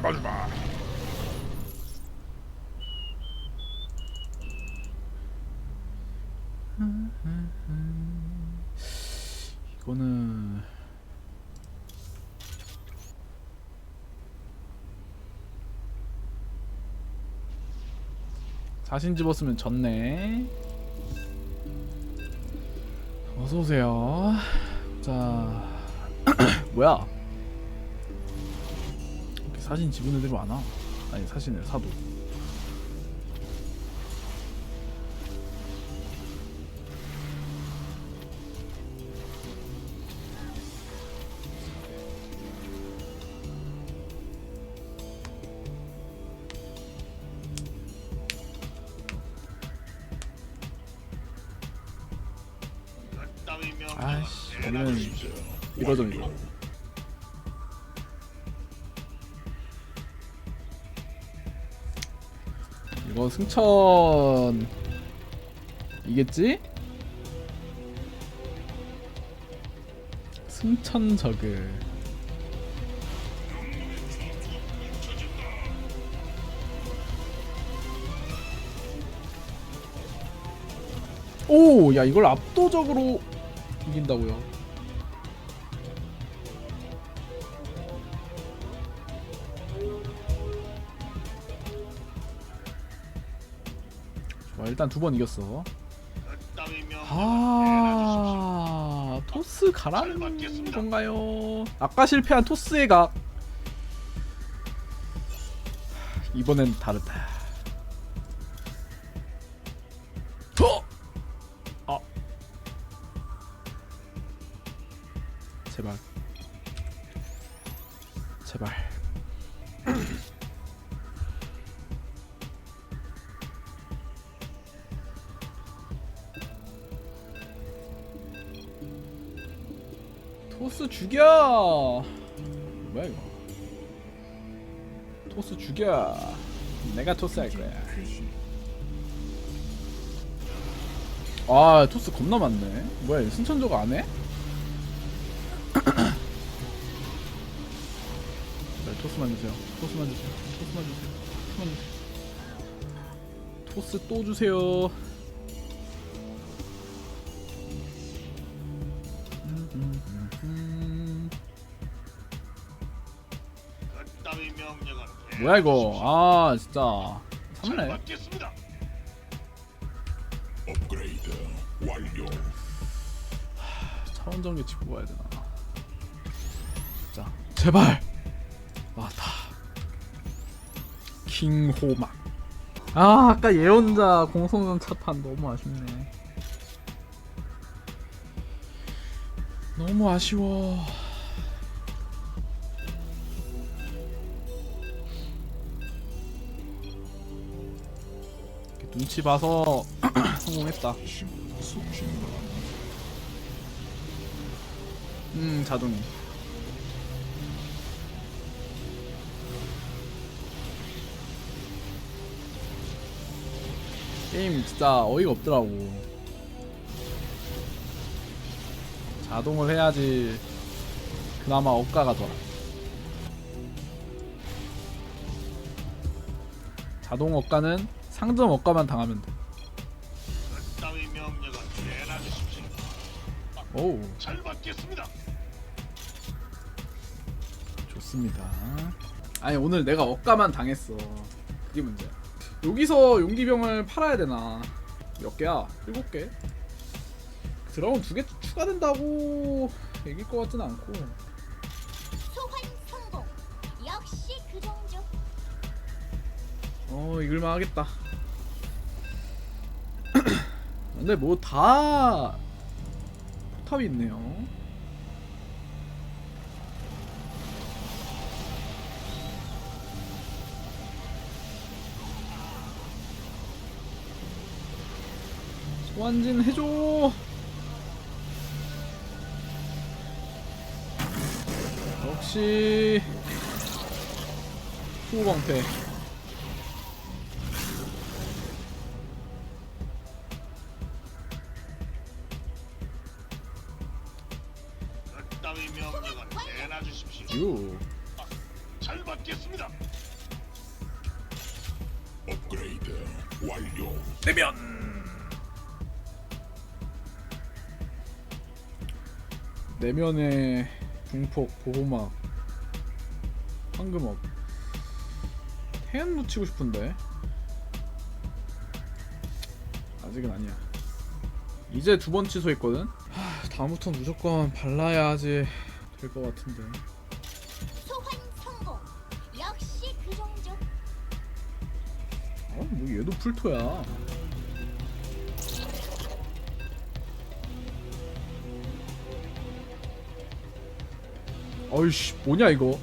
밟아주마. 이거는 자신 집었으면 졌네. 어서 오세요. 자, 뭐야? 사진 집은 애들이 많아. 아니 사진을 사도. 아이씨, 여기는 이러죠 이거. 이거 승천 이겠지? 승천 저그 오, 야 이걸 압도적으로 이긴다고요. 일단 두 번 이겼어. 아, 토스 가라는 건가요? 아까 실패한 토스의 각. 이번엔 다르다. 토스 죽여! 뭐야 이거? 토스 죽여! 내가 토스 할 거야. 아 토스 겁나 많네. 뭐야 승천조가 안 해? 네, 토스만 주세요. 토스만 주세요. 토스만 주세요. 토스만 주세요. 토스 또 주세요. 뭐야 이거? 아 진짜. 받겠습니다. 업그레이드 완료. 차원전기 짚고 가야 되나? 자 제발 왔다. 킹호막. 아 아까 예언자 공성전 차판 너무 아쉽네. 너무 아쉬워. 눈치 봐서 성공했다. 음 자동이. 게임 진짜 어이가 없더라고. 자동을 해야지 그나마 억가가 돌아 자동 억가는 상점 억가만 당하면 돼 따위 명령은 내놔주십시오. 오우 잘 받겠습니다. 좋습니다. 아니 오늘 내가 억가만 당했어. 그게 문제야. 여기서 용기병을 팔아야 되나? 몇 개야? 일곱 개? 드라곤 두개 추가된다고 얘기일 것 같진 않고. 소환 성공. 역시 그 정도. 어 이길만 하겠다. 근데 뭐 다 포탑이 있네요. 소환진 해줘. 역시 후광패. 따위 명령은 내놔주십시오. 유. 잘잘 받겠습니다. 업그레이드 완료. 내면 내면의 중폭 보호막 황금업 태연 묻히고 싶은데 아직은 아니야 이제 두 번 취소했거든 하, 다음부터 무조건 발라야지 될 것 같은데 소환 성공. 역시 그 정도. 아뭐 얘도 풀토야 어이씨 뭐냐 이거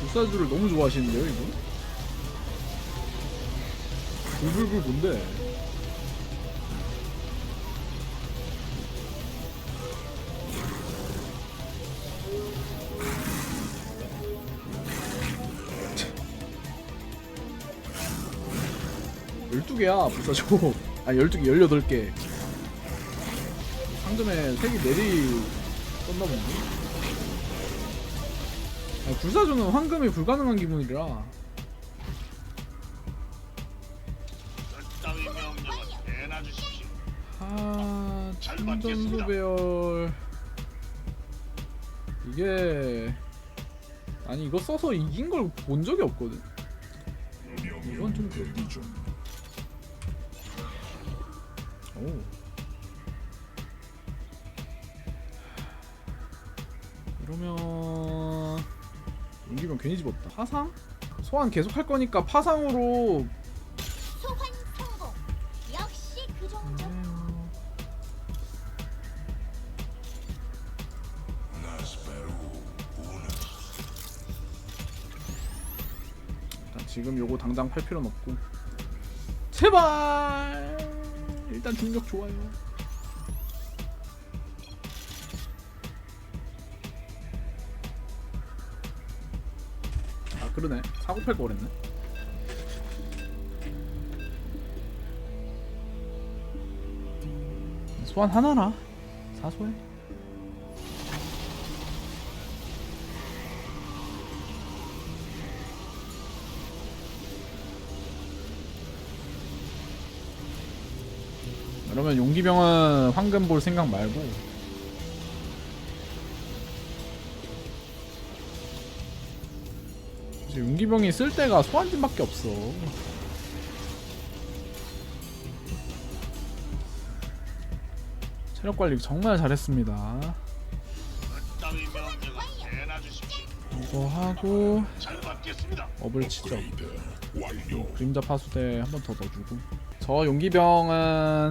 불사주를 너무 좋아하시는데요 이거? 불불불 뭔데? 열두 개야 불사조 아 열두 개 열여덟 개. 상점에 색이 내리 본데 아니, 불사조는 황금이 불가능한 기분이라 아잘 충전 받겠습니다. 소배열 이게 아니 이거 써서 이긴 걸 본 적이 없거든 이건 좀 중. 오. 이러면 용기면 괜히 집었다. 파상? 소환 계속 할 거니까 파상으로 지금 요거 당장 팔 필요는 없고 제발 일단 중력 좋아요. 아 그러네 사고 팔거 그랬네. 소환 하나라 사소해. 그러면 용기병은 황금 볼 생각 말고 이제 용기병이 쓸 때가 소환진밖에 없어. 체력 관리 정말 잘했습니다. 이거 하고. 업을 치죠. 그림자 파수대 한 번 더 넣어주고 저 용기병은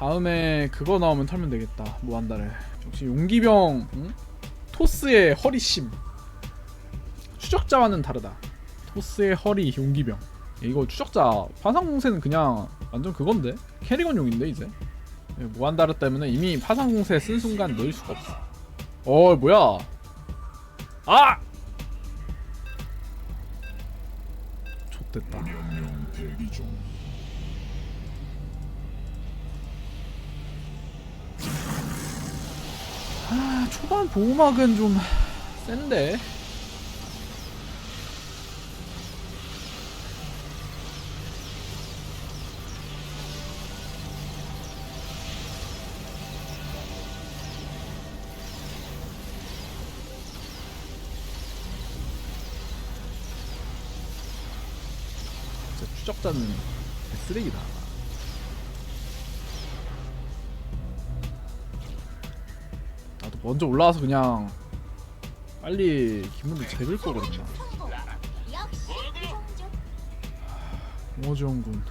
다음에 그거 나오면 털면 되겠다. 무한다를 역시 용기병 응? 토스의 허리심. 추적자와는 다르다. 토스의 허리 용기병. 이거 추적자 파상공세는 그냥 완전 그건데? 캐리건용인데 이제? 예, 무한다르 때문에 이미 파상공세 쓴 순간 넣을 수가 없어. 어 뭐야? 아! 좆됐다 초반 보호막은 좀 센데. 진짜 추적자는 쓰레기다. 먼저 올라와서 그냥 빨리 기분을 재글 거거든요. 공허지원군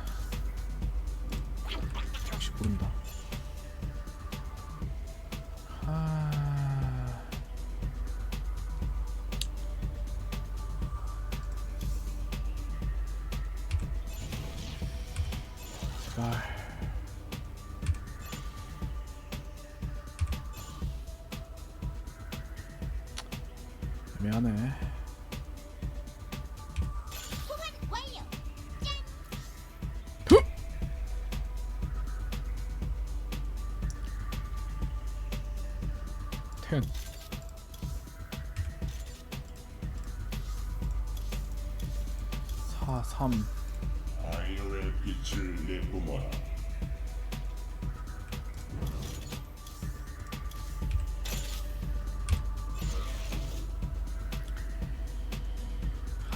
태연. 사, 삼. 아이오의 빛을 내뿜어라.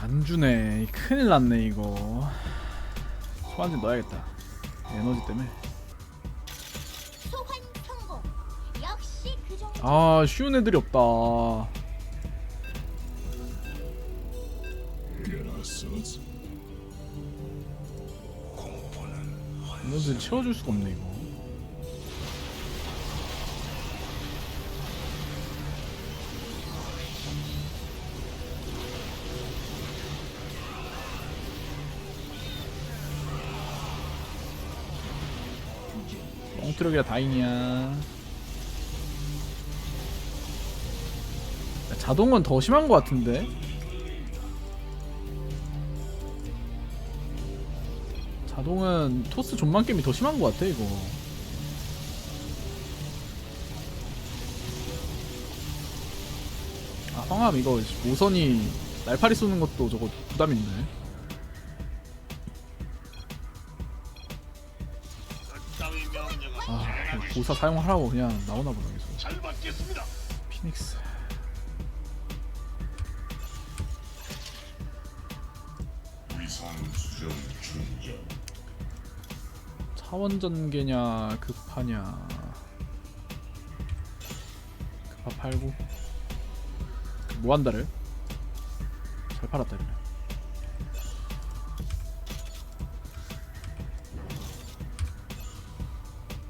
안 주네. 큰일 났네 이거. 소환진 넣어야겠다. 에너지 때문에. 아 쉬운 애들이 없다. 에너지를 채워줄 수가 없네 이거. 엉트럭이라 다행이야. 자동은 더 심한 것 같은데. 자동은 토스 존만 게임이 더 심한 것 같아 이거. 아 황함 이거 모선이 날파리 쏘는 것도 저거 부담 있네. 아. 고사 사용하라고 그냥 나오나 보다 계속. 피닉스. 차원 전개냐 급파냐. 급파 팔고 무한다를 잘 팔았다 이러면.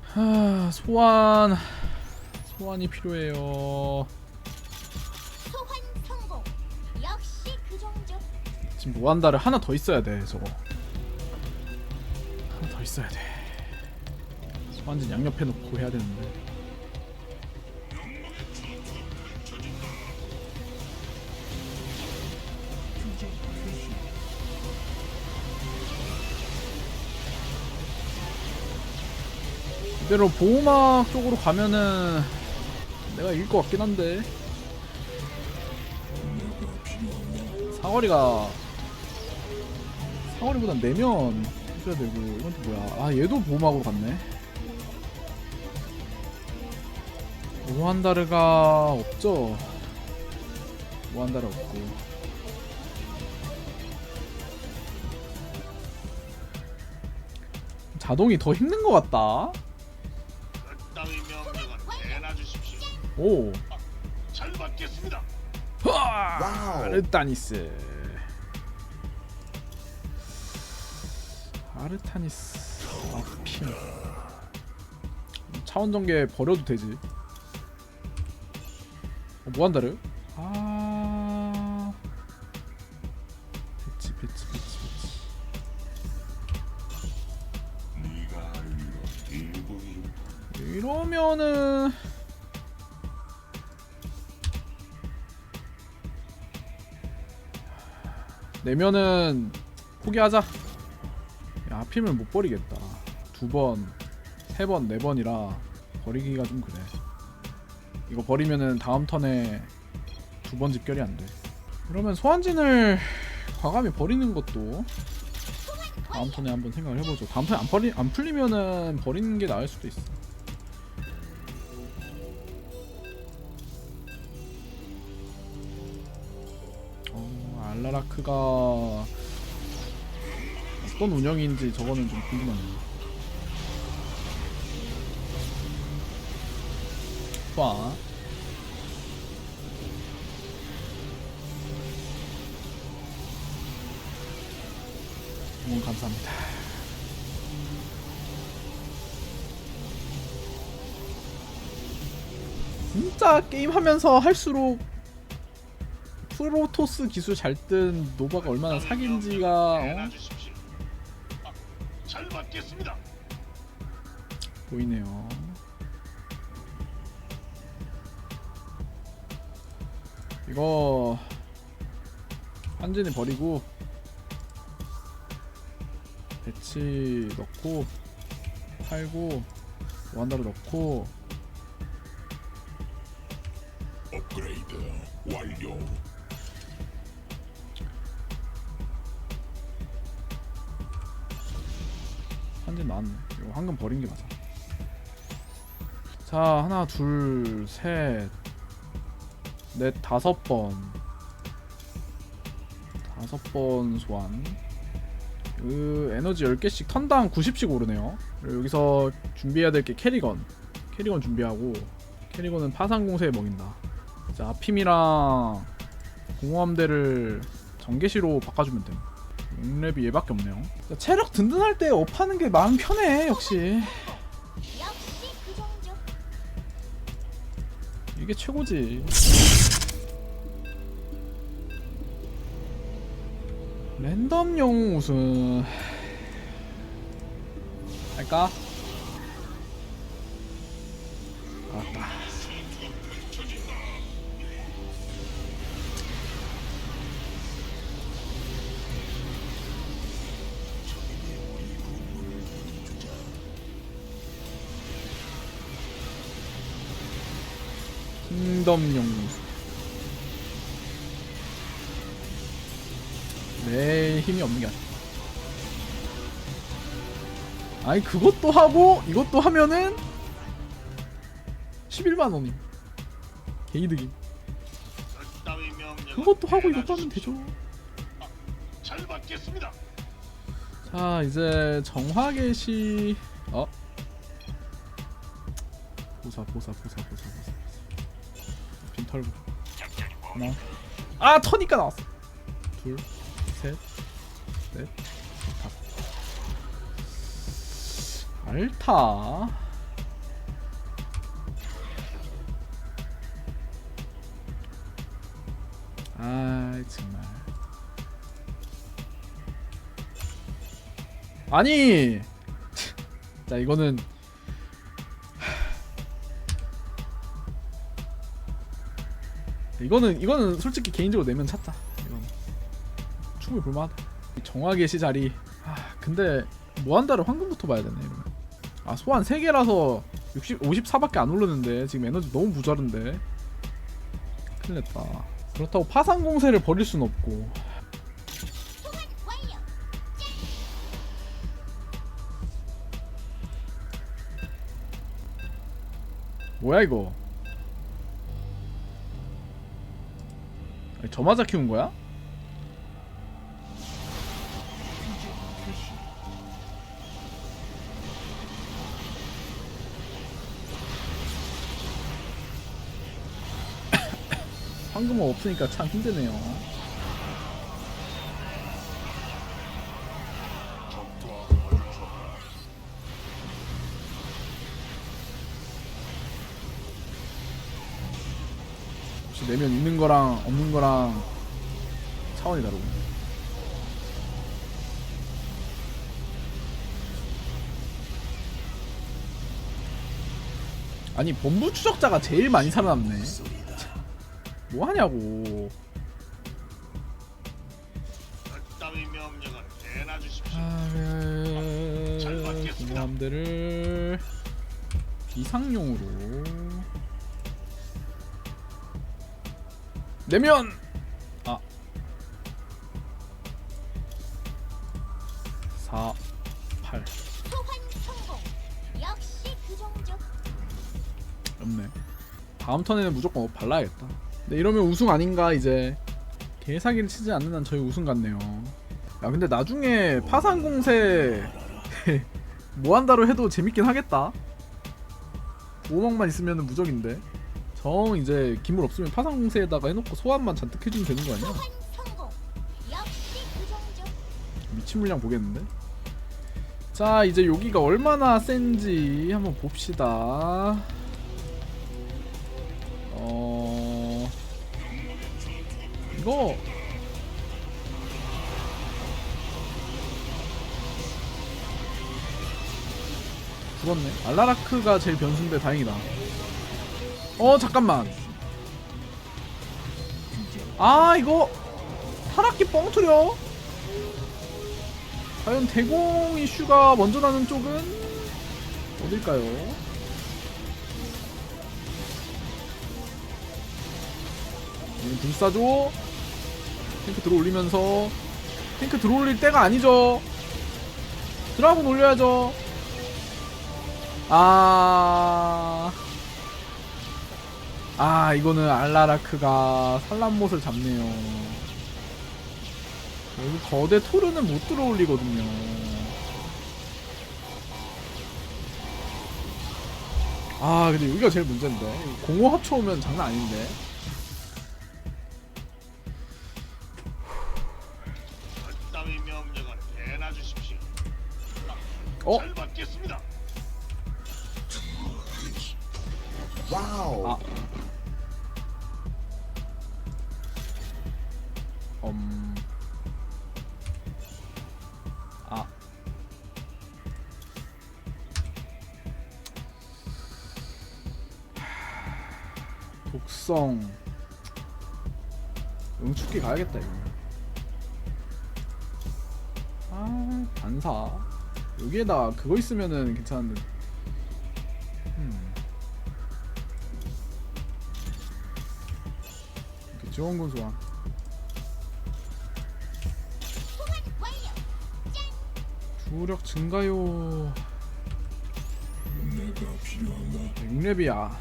하 소환 소환이 필요해요. 그. 지금 무한다를 하나 더 있어야 돼 저거 하나 더 있어야 돼 완전 양옆에 놓고 해야 되는데. 이대로 보호막 쪽으로 가면은 내가 이길 것 같긴 한데. 사거리가 사거리보단 내면 해줘야 되고 이건 또 뭐야? 아 얘도 보호막으로 갔네 무한다르가 없죠? 무한다르 없고. 자동이 더 힘든 것 같다. 오. 잘 받겠습니다. 아르타니스. 아르타니스. 아핀. 차원 전개 버려도 되지 어, 무한다르 아 배치 배치 배치 배치 이러면은 내면은 포기하자. 야, 하필이면 못 버리겠다. 두 번, 세 번, 네 번이라 버리기가 좀 그래. 이거 버리면은 다음 턴에 두 번 집결이 안 돼. 그러면 소환진을 과감히 버리는 것도 다음 턴에 한번 생각을 해보죠. 다음 턴에 안 버리 안 풀리면은 버리는 게 나을 수도 있어. 어, 알라라크가 어떤 운영인지 저거는 좀 궁금하네요. 와. 응원 감사합니다. 진짜 게임하면서 할수록 프로토스 기술 잘 뜬 노바가 얼마나 내놔 어? 보이네요. 이거 한진이 버리고 배치 넣고 팔고 원다로 넣고 완료. 한진 나왔네. 이거 황금 버린 게 맞아. 자 하나 둘셋 넷 다섯 번 다섯 번 소환. 그 에너지 10개씩 턴당 90씩 오르네요. 그리고 여기서 준비해야 될 게 캐리건. 캐리건 준비하고 캐리건은 파산공세에 먹인다. 자 아핌이랑 공허함대를 전개시로 바꿔주면 됨. 6렙이 얘밖에 없네요. 자, 체력 든든할 때 업하는 게 마음 편해 역시. 그. 이게 최고지. 랜덤 영웅 우승 할까? 알았다. 킹덤 영웅 우승. 내 힘이 없는 게 아쉽다. 아니 그것도 하고 이것도 하면은 11만 원임. 개이득임. 따위 명령은 그것도 하고 이것도 하면. 되죠. 잘 받겠습니다. 자 이제 정화계시 어 보사 보사 보사 보사 보사 빈 털고 하나 아 터니까 나왔어 둘 알타 아 정말. 아니! 자 이거는 이거는 이거는 솔직히 개인적으로 내면 찾자 이건 충분히 볼만하다. 정화계시 자리. 아 근데 무한다를 황금부터 봐야 되네 이러면 아 소환 3개라서 60, 54밖에 안 오르는데 지금 에너지 너무 모자른데 큰일 났다 그렇다고 파산공세를 버릴 순 없고. 뭐야 이거? 아니, 저 맞아 키운 거야? 황금어 없으니까 참 힘드네요. 혹시 내면 있는 거랑 없는 거랑 차원이 다르고. 아니 본부 추적자가 제일 많이 살아남네. 뭐 하냐고. 따위 명령은 내놔 주십시오. 아, 잘 받겠습니다. 공함대를 비상용으로 내면 아 4, 8 소환 성공. 역시 그. 없네. 다음 턴에는 무조건 업 발라야겠다. 근데 이러면 우승 아닌가 이제 개사기를 치지 않는 한 저희 우승 같네요. 야 근데 나중에 파산공세 뭐한다로 해도 재밌긴 하겠다. 5억만 있으면 무적인데. 정 이제 기물 없으면 파산공세에다가 해놓고 소환만 잔뜩 해주면 되는 거 아니야? 그. 미친 물량 보겠는데? 자 이제 여기가 얼마나 센지 한번 봅시다 이거. 죽었네. 알라라크가 제일 변수인데 다행이다. 어 잠깐만. 아 이거 타락기 뻥투려. 과연 대공 이슈가 먼저 나는 쪽은 어딜까요? 불사조 탱크 들어올리면서 탱크 들어올릴 때가 아니죠. 드라곤 올려야죠. 아... 아 이거는 알라라크가 산란못을 잡네요. 여기 거대 토르는 못 들어올리거든요. 아 근데 여기가 제일 문제인데. 공호 합쳐 오면 장난 아닌데 어? 잘 받겠습니다. 아. 음. 아. 독성. 응축기 가야겠다 이거. 아 반사. 여기에다 그거 있으면은 괜찮은데. 음. 이렇게 소환. 소환 완료. 주력 증가요. 6렙이야.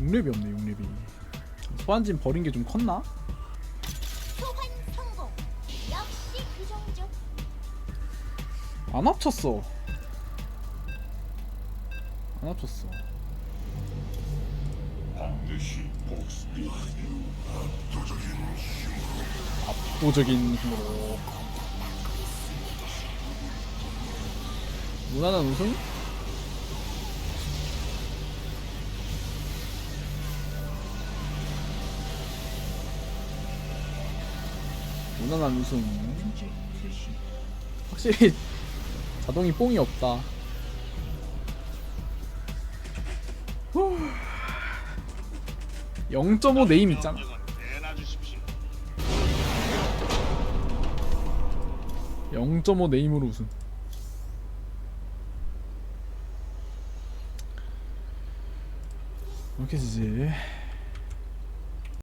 육렙이 없네, 6렙이. 소환진 버린 게 좀 컸나? 안 합쳤어. 안 합쳤어. 압도적인 힘으로. 무난한 우승? 무난한 우승. 확실히 자동이 뽕이 없다. 후. 0.5 네임 있잖아. 명령은 내놔 주십시오. 0.5 네임으로 우승. 이렇게 지지.